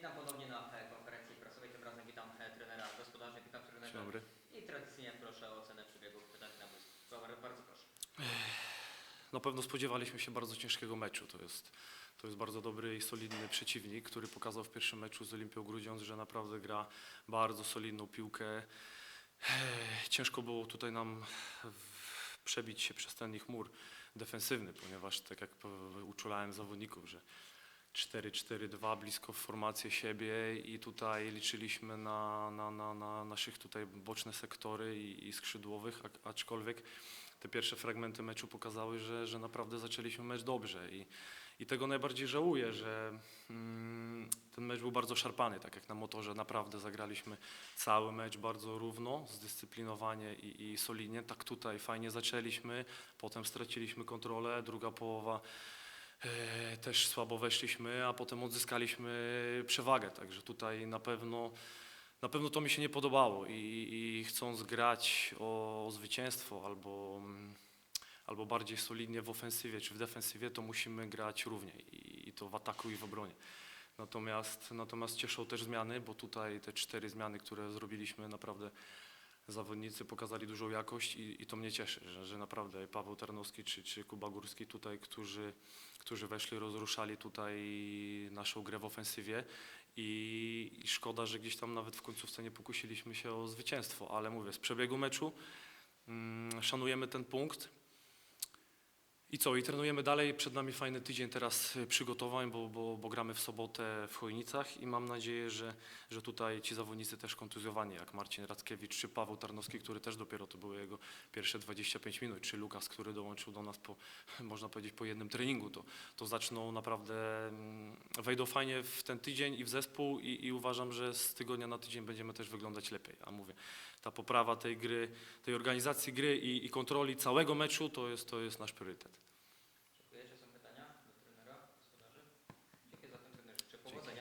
Witam ponownie na konferencji prasowej. Tym razem witam trenera gospodarzy, witam trenera. Dzień dobry. I tradycyjnie proszę o ocenę przebiegu pytań na boisku. Bardzo proszę. Na pewno spodziewaliśmy się bardzo ciężkiego meczu. To jest, to jest bardzo dobry i solidny przeciwnik, który pokazał w pierwszym meczu z Olimpią Grudziądz, że naprawdę gra bardzo solidną piłkę. Ciężko było tutaj nam przebić się przez ten ich mur defensywny, ponieważ tak jak uczulałem zawodników, że 4-4-2 blisko w formację siebie i tutaj liczyliśmy na, na, na, na naszych tutaj boczne sektory i, i skrzydłowych, aczkolwiek te pierwsze fragmenty meczu pokazały, że, że naprawdę zaczęliśmy mecz dobrze i, i tego najbardziej żałuję, że mm, ten mecz był bardzo szarpany, tak jak na motorze. Naprawdę zagraliśmy cały mecz bardzo równo, zdyscyplinowanie i, i solidnie, tak tutaj fajnie zaczęliśmy, potem straciliśmy kontrolę, druga połowa też słabo weszliśmy, a potem odzyskaliśmy przewagę, także tutaj na pewno, na pewno to mi się nie podobało i, i chcąc grać o, o zwycięstwo albo, mm, albo bardziej solidnie w ofensywie czy w defensywie, to musimy grać równiej i, i to w ataku i w obronie. Natomiast, natomiast cieszą też zmiany, bo tutaj te cztery zmiany, które zrobiliśmy, naprawdę zawodnicy pokazali dużą jakość i, i to mnie cieszy, że, że naprawdę Paweł Tarnowski czy, czy Kuba Górski tutaj, którzy, którzy weszli, rozruszali tutaj naszą grę w ofensywie i, i szkoda, że gdzieś tam nawet w końcówce nie pokusiliśmy się o zwycięstwo, ale mówię, z przebiegu meczu mm, szanujemy ten punkt. I co, i trenujemy dalej. Przed nami fajny tydzień teraz y, przygotowań, bo, bo, bo gramy w sobotę w Chojnicach i mam nadzieję, że, że tutaj ci zawodnicy też kontuzjowani, jak Marcin Rackiewicz czy Paweł Tarnowski, który też dopiero to były jego pierwsze 25 minut, czy Lukas, który dołączył do nas po, można powiedzieć, po jednym treningu, to, to zaczną naprawdę, mm, wejdą fajnie w ten tydzień i w zespół i, i uważam, że z tygodnia na tydzień będziemy też wyglądać lepiej. A mówię, ta poprawa tej gry, tej organizacji gry i, i kontroli całego meczu to jest, to jest nasz priorytet.